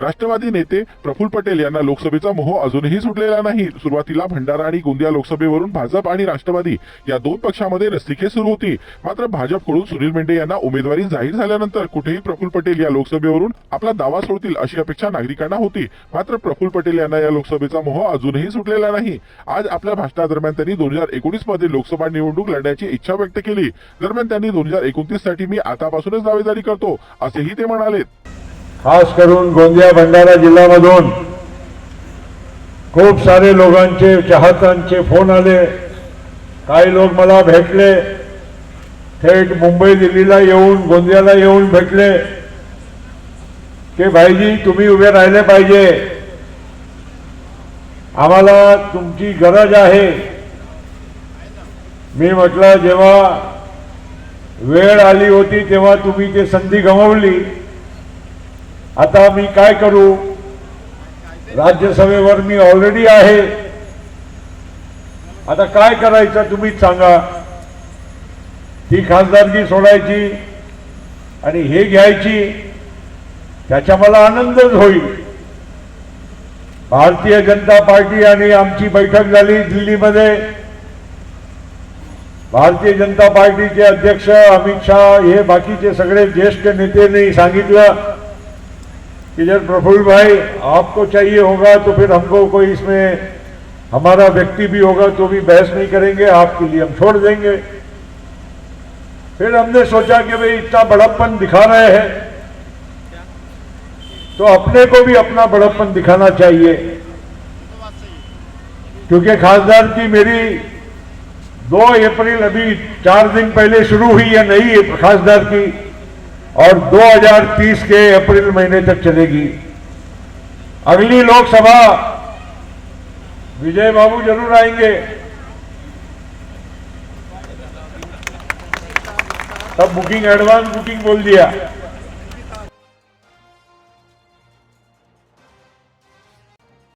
राष्ट्रवादी नेते प्रफुल्ल पटेल यांना लोकसभेचा मोह अजूनही सुटलेला नाही. सुरुवातीला भंडारा आणि गोंदिया लोकसभेवरून भाजप आणि राष्ट्रवादी या दोन पक्षामध्ये रस्तिखेच सुरू होती. मात्र भाजपकडून सुनील मेंढे यांना उमेदवारी जाहीर झाल्यानंतर कुठेही प्रफुल्ल पटेल या लोकसभेवरून आपला दावा सोडतील अशी अपेक्षा नागरिकांना होती. मात्र प्रफुल्ल पटेल यांना या लोकसभेचा मोह अजूनही सुटलेला नाही. आज आपल्या भाषणादरम्यान त्यांनी दोन हजार एकोणीसमध्ये लोकसभा निवडणूक लढण्याची इच्छा व्यक्त केली. दरम्यान त्यांनी दोन हजार एकोणतीससाठी मी आतापासूनच दावेदारी करतो असेही ते म्हणाले खास करून गोंदिया भंडारा जिल्ह्यामधून खूप सारे लोकांचे चाहत्यांचे फोन आले. काही लोक मला भेटले. थेट मुंबई दिल्लीला येऊन गोंदियाला येऊन भेटले. की भाईजी तुम्ही उभे राहिले पाहिजे. आम्हाला तुमची गरज आहे. मी म्हटलं जेव्हा वेळ आली होती तेव्हा तुम्ही ते संधी गमावली. आता मी काय करू? राज्यसभेवर मी ऑलरेडी आहे. आता काय करायचं तुम्हीच सांगा. ती खासदारकी सोडायची आणि हे घ्यायची त्याचा मला आनंदच होईल. भारतीय जनता पार्टी आणि आमची बैठक झाली दिल्लीमध्ये. भारतीय जनता पार्टीचे अध्यक्ष अमित शाह हे बाकीचे सगळे ज्येष्ठ नेत्यांनी सांगितलं. कि जब प्रफुल्ल भाई आपको चाहिए होगा तो फिर हमको कोई इसमें, हमारा व्यक्ति भी होगा तो भी बहस नहीं करेंगे, आपके लिए हम छोड़ देंगे। फिर हमने सोचा कि भाई इतना बड़प्पन दिखा रहे हैं तो अपने को भी अपना बड़प्पन दिखाना चाहिए। क्योंकि खासदार की मेरी दो अप्रैल अभी चार दिन पहले शुरू हुई है नई खासदार की। और 2030 के अप्रैल महीने तक चलेगी। अगली लोकसभा विजय बाबू ज़रूर आएँगे। तब बुकिंग एडवांस बुकिंग बोल दिया।